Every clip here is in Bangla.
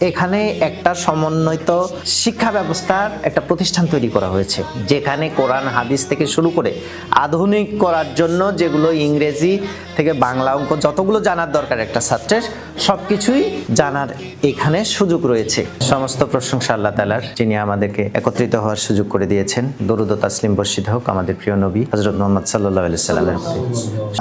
এখানে একটা সমন্বিত শিক্ষা ব্যবস্থার একটা প্রতিষ্ঠান তৈরি করা হয়েছে, যেখানে কোরআন, হাদিস থেকে শুরু করে আধুনিক করার জন্য যেগুলো ইংরেজি থেকে বাংলা অঙ্ক যতগুলো জানার দরকার একটা ছাত্রের সব কিছুই জানার এখানে সুযোগ রয়েছে। সমস্ত প্রশংসা আল্লাহ তালার যিনি আমাদেরকে একত্রিত হওয়ার সুযোগ করে দিয়েছেন। দরুদ তাসলিম বর্ষিত হোক, আমাদের প্রিয় নবী হজরত মোহাম্মদ সাল্লাহ সাল্লামের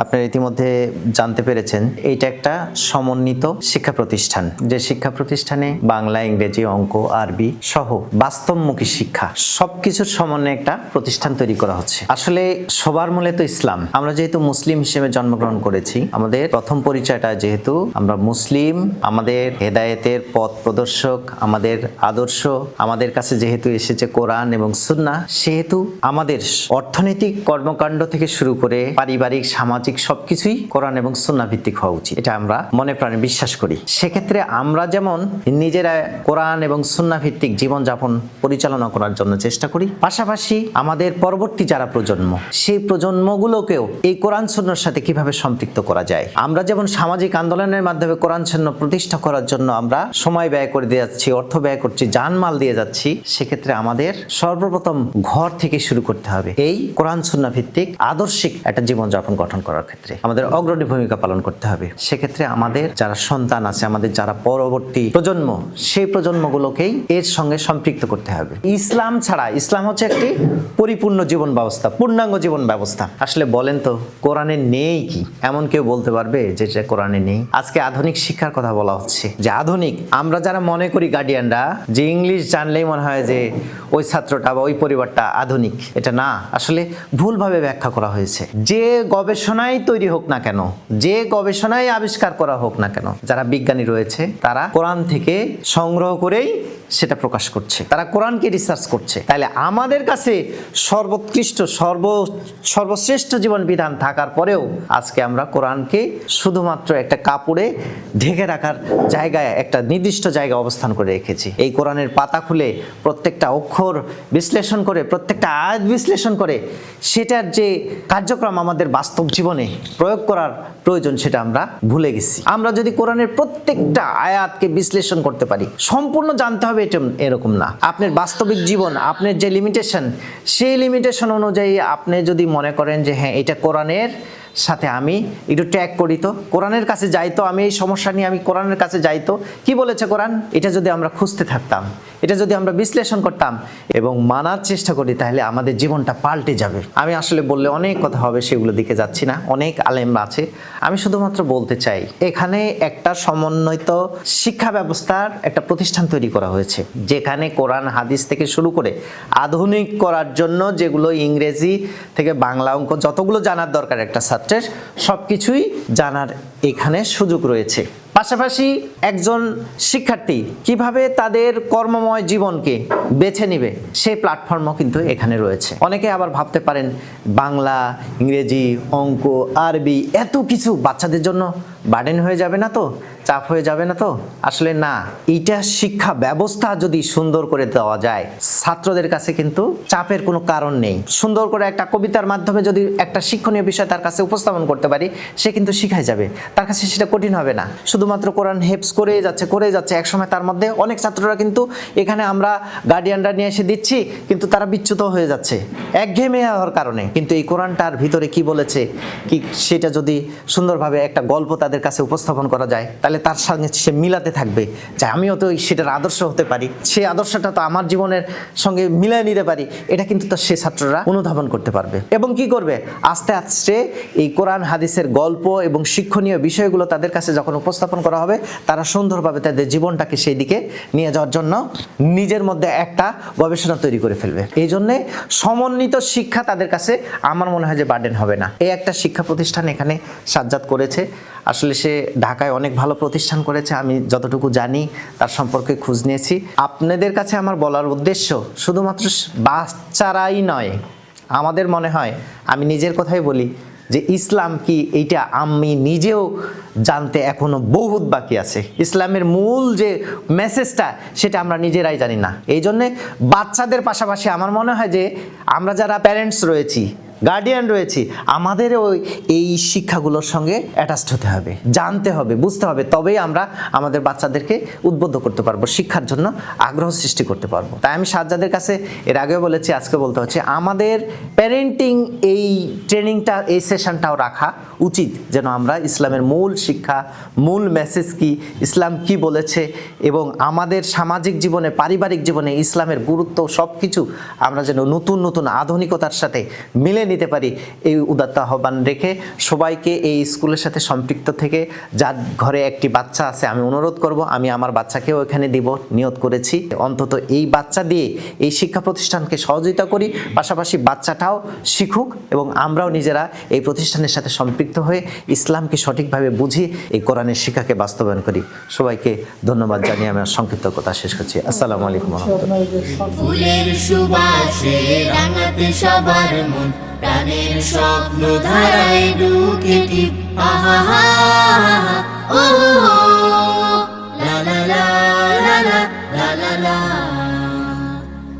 আপনারা ইতিমধ্যে জানতে পেরেছেন, এইটা একটা সমন্বিত শিক্ষা প্রতিষ্ঠান। যে শিক্ষা প্রতিষ্ঠানে বাংলা, ইংরেজি, অঙ্ক, আরবি সহ বাস্তবমুখী শিক্ষা, সবকিছুর সমন্বয়ে একটা প্রতিষ্ঠান তৈরি করা হচ্ছে। আসলে সবার মূলে তো ইসলাম। আমরা যেহেতু মুসলিম হিসেবে জন্মগ্রহণ করেছি। আমাদের প্রথম পরিচয়টা যেহেতু আমরা মুসলিম, আমাদের হেদায়েতের পথ প্রদর্শক, আমাদের আদর্শ, আমাদের কাছে যেহেতু এসেছে কোরআন এবং সুন্না সেহেতু আমাদের অর্থনৈতিক কর্মকাণ্ড থেকে শুরু করে পারিবারিক, সামাজিক সবকিছুই কোরআন এবং সুন্না ভিত্তিক হওয়া উচিত। এটা আমরা মনে প্রাণে বিশ্বাস করি। সেক্ষেত্রে আমরা যেমন নিজেরা কোরআন এবং সুন্না ভিত্তিক জীবনযাপন পরিচালনা করার জন্য চেষ্টা করি, পাশাপাশি আমাদের পরবর্তী যারা প্রজন্ম, সেই প্রজন্মগুলোকেও এই কোরআন সুন্নার সাথে কীভাবে সম্পৃক্ত করা যায়। আমরা যেমন সামাজিক আন্দোলনের মাধ্যমে কোরআন সুন্না প্রতিষ্ঠা করার জন্য আমরা সময় ব্যয় করে দিয়ে যাচ্ছি, অর্থ ব্যয় করছি, জানমাল দিয়ে যাচ্ছি, সেক্ষেত্রে আমাদের সর্বপ্রথম ঘর থেকে শুরু করতে হবে। এই কোরআন সুন্না ভিত্তিক আদর্শিক একটা জীবনযাপন গঠন করার ক্ষেত্রে আমাদের অগ্রণী ভূমিকা পালন করতে হবে। সেক্ষেত্রে আমাদের যারা সন্তান আছে, আমাদের যারা পরবর্তী প্রজন্ম, সেই প্রজন্মগুলোকেই এর সঙ্গে সম্পৃক্ত করতে হবে। ইসলাম ছাড়া, ইসলাম হচ্ছে একটি পরিপূর্ণ জীবন ব্যবস্থা, পূর্ণাঙ্গ জীবন ব্যবস্থা। আসলে বলেন তো, কোরআনে নেই কি? এমন কেউ বলতে পারবে যে এটা কোরআনে নেই। আজকে আধুনিক শিক্ষার কথা বলা হচ্ছে যে আধুনিক। আমরা যারা মনে করি গার্ডিয়ানরা যে ইংলিশ জানলেই মনে হয় যে ওই ছাত্রটা বা ওই পরিবারটা আধুনিক। এটা না। আসলে ভুলভাবে ব্যাখ্যা করা হয়েছে। যে গবেষণায় তৈরি হোক না কেন, যে গবেষণায় আবিষ্কার করা হোক না কেন, যারা বিজ্ঞানী রয়েছে, তারা কোরআন থেকে সংগ্রহ করেই সেটা প্রকাশ করছে। তারা কোরআনকে রিসার্চ করছে। তাহলে আমাদের কাছে সর্বোৎকৃষ্ট, সর্ব, সর্বশ্রেষ্ঠ জীবন বিধান থাকার পরেও আজকে আমরা কোরআনকে শুধুমাত্র একটা কাপড়ে ঢেকে রাখার জায়গায়, একটা নির্দিষ্ট জায়গায় অবস্থান করে রেখেছি। এই কোরআনের পাতা খুলে প্রত্যেকটা অক্ষর বিশ্লেষণ করে, প্রত্যেকটা আয়াত বিশ্লেষণ করে, সেটার যে কার্যক্রম আমাদের বাস্তব জীবনে প্রয়োগ করার প্রয়োজন সেটা আমরা ভুলে গেছি। আমরা যদি কোরআনের প্রত্যেকটা আয়াতকে বিশ্লেষণ করতে পারি, সম্পূর্ণ জানতে হবে এটা এরকম না। আপনার বাস্তবিক জীবন, আপনার যে লিমিটেশন সেই লিমিটেশন অনুযায়ী আপনি যদি মনে করেন যে হ্যাঁ এটা কোরআনের সাথে আমি একটু ট্র্যাক করি তো। কোরআনের কাছে যাইতো আমি, এই সমস্যা নিয়ে আমি কোরআনের কাছে যাইতো কি বলেছে কোরআন? এটা যদি আমরা খুঁজতে থাকতাম। এটা যদি আমরা বিশ্লেষণ করতাম এবং মানার চেষ্টা করি, তাহলে আমাদের জীবনটা পাল্টে যাবে। আমি আসলে বললে অনেক কথা হবে, সেগুলো দিকে যাচ্ছি না। অনেক আলেমরা আছে। আমি শুধুমাত্র বলতে চাই, এখানে একটা সমন্বিত শিক্ষা ব্যবস্থার একটা প্রতিষ্ঠান তৈরি করা হয়েছে, যেখানে কোরআন, হাদিস থেকে শুরু করে আধুনিক করার জন্য যেগুলো ইংরেজি থেকে বাংলা অঙ্ক যতগুলো জানার দরকার একটা ছাত্রের সব কিছুই জানার এখানে সুযোগ রয়েছে। পাশাপাশি একজন শিক্ষার্থী কীভাবে তাদের কর্মময় জীবনকে বেছে নেবে, সেই প্ল্যাটফর্মও কিন্তু এখানে রয়েছে। অনেকে আবার ভাবতে পারেন, বাংলা, ইংরেজি, অঙ্ক, আরবি এত কিছু বাচ্চাদের জন্য বার্ডেন হয়ে যাবে না তো? চাপ হয়ে যাবে না তো? আসলে না, এইটা শিক্ষা ব্যবস্থা যদি সুন্দর করে দেওয়া যায়, ছাত্রদের কাছে কিন্তু চাপের কোনো কারণ নেই। সুন্দর করে একটা কবিতার মাধ্যমে যদি একটা শিক্ষণীয় বিষয় তার কাছে উপস্থাপন করতে পারি, সে কিন্তু শিখাই যাবে। তার কাছে সেটা কঠিন হবে না। শুধুমাত্র কোরআন হেপস করেই যাচ্ছে করেই যাচ্ছে। একসময় তার মধ্যে অনেক ছাত্ররা কিন্তু এখানে আমরা গার্ডিয়ানরা নিয়ে এসে দিচ্ছি, কিন্তু তারা বিচ্যুত হয়ে যাচ্ছে। একঘেয়েমে হওয়ার কারণে। কিন্তু এই কোরআনটার ভিতরে কি বলেছে, কি সেটা যদি সুন্দরভাবে একটা গল্প তাদের কাছে উপস্থাপন করা যায়, তাহলে তার সঙ্গে সে মিলাতে থাকবে। যে আমিও তো সেটার আদর্শ হতে পারি। সেই আদর্শটা তো আমার জীবনের সঙ্গে মিলিয়ে নিতে পারি। এটা কিন্তু তো সে ছাত্ররা অনুধাবন করতে পারবে। এবং কি করবে? আস্তে আস্তে এই কোরআন, হাদিসের গল্প এবং শিক্ষণীয় বিষয়গুলো তাদের কাছে যখন উপস্থাপন করা হবে, তারা সুন্দরভাবে তাদের জীবনটাকে সেই দিকে নিয়ে যাওয়ার জন্য নিজের মধ্যে একটা গবেষণা তৈরি করে ফেলবে। এই জন্যে সমন্বিত শিক্ষা তাদের কাছে আমার মনে হয় যে বার্ডেন হবে না। এই একটা শিক্ষা প্রতিষ্ঠান এখানে সাজ্জাদ করেছে। আসলে সে ঢাকায় অনেক ভালো প্রতিষ্ঠান করেছে, আমি যতটুকু জানি তার সম্পর্কে খোঁজ নিয়েছি। আপনাদের কাছে আমার বলার উদ্দেশ্য শুধুমাত্র বাচ্চারাই নয়, আমাদের মনে হয়, আমি নিজের কথাই বলি যে ইসলাম কি এইটা আমি নিজেও জানতে এখনও বহুত বাকি আছে। ইসলামের মূল যে মেসেজটা সেটা আমরা নিজেরাই জানি না। এই জন্যে বাচ্চাদের পাশাপাশি আমার মনে হয় যে আমরা যারা প্যারেন্টস রয়েছি গার্ডিয়ান রয়েছি। আমাদের ওই, এই শিক্ষাগুলোর সঙ্গে অ্যাটাচড হতে হবে, জানতে হবে, বুঝতে হবে, তবেই আমরা আমাদের বাচ্চাদেরকে উদ্বুদ্ধ করতে পারব, শিক্ষার জন্য আগ্রহ সৃষ্টি করতে পারব। তাই আমি সাজ্জাদের কাছে এর আগেও বলেছি, আজকে বলতে হচ্ছে, আমাদের প্যারেন্টিং এই ট্রেনিংটা এই সেশনটাও রাখা উচিত, যেন আমরা ইসলামের মূল শিক্ষা, মূল মেসেজ কি, ইসলাম কি বলেছে, এবং আমাদের সামাজিক জীবনে, পারিবারিক জীবনে ইসলামের গুরুত্ব সব কিছু আমরা যেন নতুন নতুন আধুনিকতার সাথে মিলে নিতে পারি। এই উদাত্ত আহ্বান রেখে সবাইকে এই স্কুলের সাথে সম্পৃক্ত থেকে যার ঘরে একটি বাচ্চা আছে, আমি অনুরোধ করব, আমি আমার বাচ্চাকেও এখানে দিব নিয়ত করেছি। অন্তত এই বাচ্চা দিয়ে এই শিক্ষা প্রতিষ্ঠানকে সহযোগিতা করি, পাশাপাশি বাচ্চাটাও শিখুক এবং আমরাও নিজেরা এই প্রতিষ্ঠানের সাথে সম্পৃক্ত হয়ে ইসলামকে সঠিকভাবে বুঝি, এই কোরআনের শিক্ষাকে বাস্তবায়ন করি। সবাইকে ধন্যবাদ জানিয়ে আমি সংক্ষিপ্ত কথা শেষ করছি। আসসালামু আলাইকুম রহমতুল্লাহ। সবার মন প্রাণের স্বপ্ন ধারায় ঢুকে টিপ আহা ও লা লা লা লা লা লা।